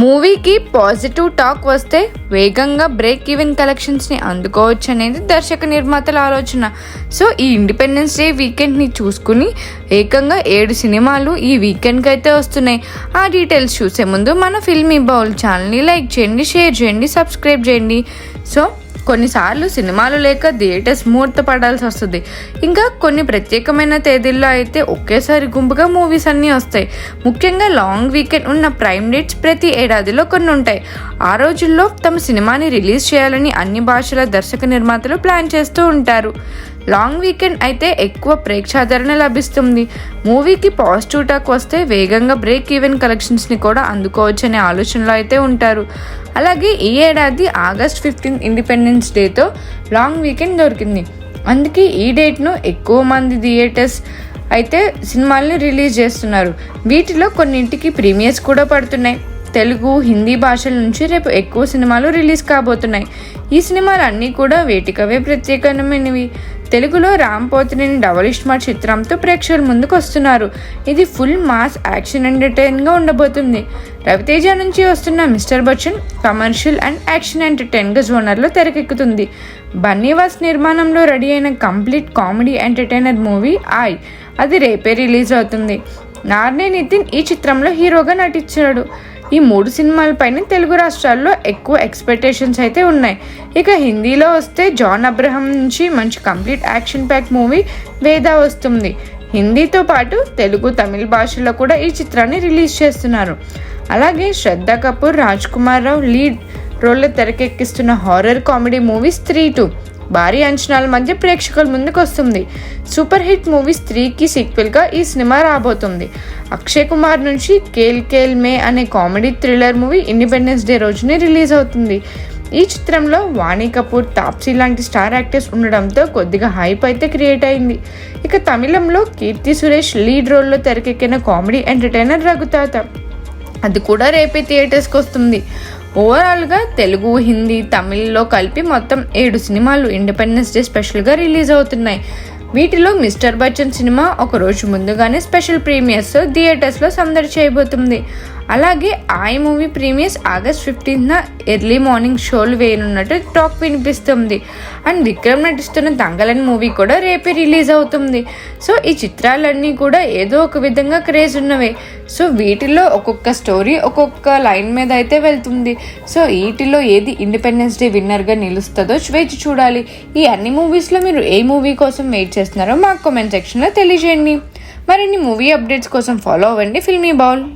మూవీకి positive talk వస్తే వేగంగా బ్రేక్ ఈవెన్ కలెక్షన్స్ని అందుకోవచ్చు అనేది దర్శక నిర్మాతల ఆలోచన. సో ఈ ఇండిపెండెన్స్ డే వీకెండ్ని చూసుకుని ఏకంగా ఏడు సినిమాలు ఈ వీకెండ్కి అయితే వస్తున్నాయి. ఆ డీటెయిల్స్ చూసే ముందు మన ఫిల్మీ బౌల్ ఛానల్ని లైక్ చేయండి షేర్ చేయండి సబ్స్క్రైబ్ చేయండి. సో కొన్నిసార్లు సినిమాలు లేక థియేటర్స్ ముహూర్త పడాల్సి వస్తుంది. ఇంకా కొన్ని ప్రత్యేకమైన తేదీల్లో అయితే ఒకేసారి గుంపుగా మూవీస్ అన్నీ వస్తాయి. ముఖ్యంగా లాంగ్ వీకెండ్ ఉన్న ప్రైమ్ డేట్స్ ప్రతి ఏడాదిలో కొన్ని ఉంటాయి. ఆ రోజుల్లో తమ సినిమాని రిలీజ్ చేయాలని అన్ని భాషల దర్శక నిర్మాతలు ప్లాన్ చేస్తూ ఉంటారు. లాంగ్ వీకెండ్ అయితే ఎక్కువ ప్రేక్షాదరణ లభిస్తుంది. మూవీకి పాజిటివ్ టాక్ వస్తే వేగంగా బ్రేక్ ఈవెన్ కలెక్షన్స్ని కూడా అందుకోవచ్చనే ఆలోచనలో అయితే ఉంటారు. అలాగే ఈ ఏడాది ఆగస్ట్ ఫిఫ్టీన్త్ ఇండిపెండెన్స్ డేతో లాంగ్ వీకెండ్ దొరికింది. అందుకే ఈ డేట్ను ఎక్కువ మంది థియేటర్స్ అయితే సినిమాల్ని రిలీజ్ చేస్తున్నారు. వీటిలో కొన్నింటికి ప్రీమియర్స్ కూడా పడుతున్నాయి. తెలుగు హిందీ భాషల నుంచి రేపు ఎక్కువ సినిమాలు రిలీజ్ కాబోతున్నాయి. ఈ సినిమాలు అన్నీ కూడా వేటికవే ప్రత్యేకమైనవి. తెలుగులో రామ్ పోతినేని డబల్ ఇస్మార్ట్ చిత్రంతో ప్రేక్షకుల ముందుకు వస్తున్నారు ఇది ఫుల్ మాస్ యాక్షన్ ఎంటర్టైన్గా ఉండబోతుంది. రవితేజ నుంచి వస్తున్న mister Bachchan commercial and action ఎంటర్టైన్గా జోనర్లో తెరకెక్కుతుంది. బన్నీవాస్ నిర్మాణంలో రెడీ అయిన కంప్లీట్ కామెడీ ఎంటర్టైనర్ మూవీ ఆయ్ అది రేపే రిలీజ్ అవుతుంది. నార్నే నితిన్ ఈ చిత్రంలో హీరోగా నటించాడు. ఈ మూడు సినిమాలపైన తెలుగు రాష్ట్రాల్లో ఎక్కువ ఎక్స్పెక్టేషన్స్ అయితే ఉన్నాయి. ఇక హిందీలో వస్తే జాన్ అబ్రహం నుంచి మంచి complete action pack movie Vedaa వస్తుంది. హిందీతో పాటు తెలుగు తమిళ భాషలో కూడా ఈ చిత్రాన్ని రిలీజ్ చేస్తున్నారు. అలాగే శ్రద్ధ కపూర్ రాజ్ కుమార్ రావు లీడ్ రోల్లో తెరకెక్కిస్తున్న horror comedy movie Stree two భారీ అంచనాల మధ్య ప్రేక్షకుల ముందుకు వస్తుంది సూపర్ హిట్ మూవీ స్త్రీకి సీక్వెల్గా ఈ సినిమా రాబోతుంది. అక్షయ్ కుమార్ నుంచి కేల్ కేల్ మే అనే comedy thriller movie Independence Day రోజునే రిలీజ్ అవుతుంది. ఈ చిత్రంలో వాణి కపూర్ తాప్సీ లాంటి స్టార్ యాక్టర్స్ ఉండడంతో కొద్దిగా హైప్ అయితే క్రియేట్ అయింది. ఇక తమిళంలో కీర్తి సురేష్ లీడ్ రోల్లో తెరకెక్కిన కామెడీ ఎంటర్టైనర్ రఘుతాత అది కూడా రేపే థియేటర్స్కి వస్తుంది. ఓవరాల్గా తెలుగు హిందీ తమిళ్ళో కలిపి మొత్తం ఏడు సినిమాలు ఇండిపెండెన్స్ డే స్పెషల్గా రిలీజ్ అవుతున్నాయి. వీటిలో మిస్టర్ బచ్చన్ సినిమా ఒక రోజు ముందుగానే స్పెషల్ ప్రీమియర్స్ థియేటర్స్లో సందడి చేయబోతుంది. అలాగే ఆయ్ మూవీ ప్రీమియర్స్ ఆగస్ట్ ఫిఫ్టీన్త్న ఎర్లీ మార్నింగ్ షోలు వేయనున్నట్టు టాక్ వినిపిస్తుంది. అండ్ విక్రమ్ నటిస్తున్న దంగలన్ మూవీ కూడా రేపే రిలీజ్ అవుతుంది. సో ఈ చిత్రాలన్నీ కూడా ఏదో ఒక విధంగా క్రేజ్ ఉన్నవే. సో వీటిలో ఒక్కొక్క స్టోరీ ఒక్కొక్క లైన్ మీద అయితే వెళ్తుంది. సో వీటిలో ఏది ఇండిపెండెన్స్ డే విన్నర్గా నిలుస్తుందో వేచి చూడాలి. ఈ అన్ని మూవీస్లో మీరు ఏ మూవీ కోసం వెయిట్ చేస్తున్నారో మాకు కామెంట్ సెక్షన్లో తెలియజేయండి. మరిన్ని మూవీ అప్డేట్స్ కోసం ఫాలో అవ్వండి. Filmy Bowl.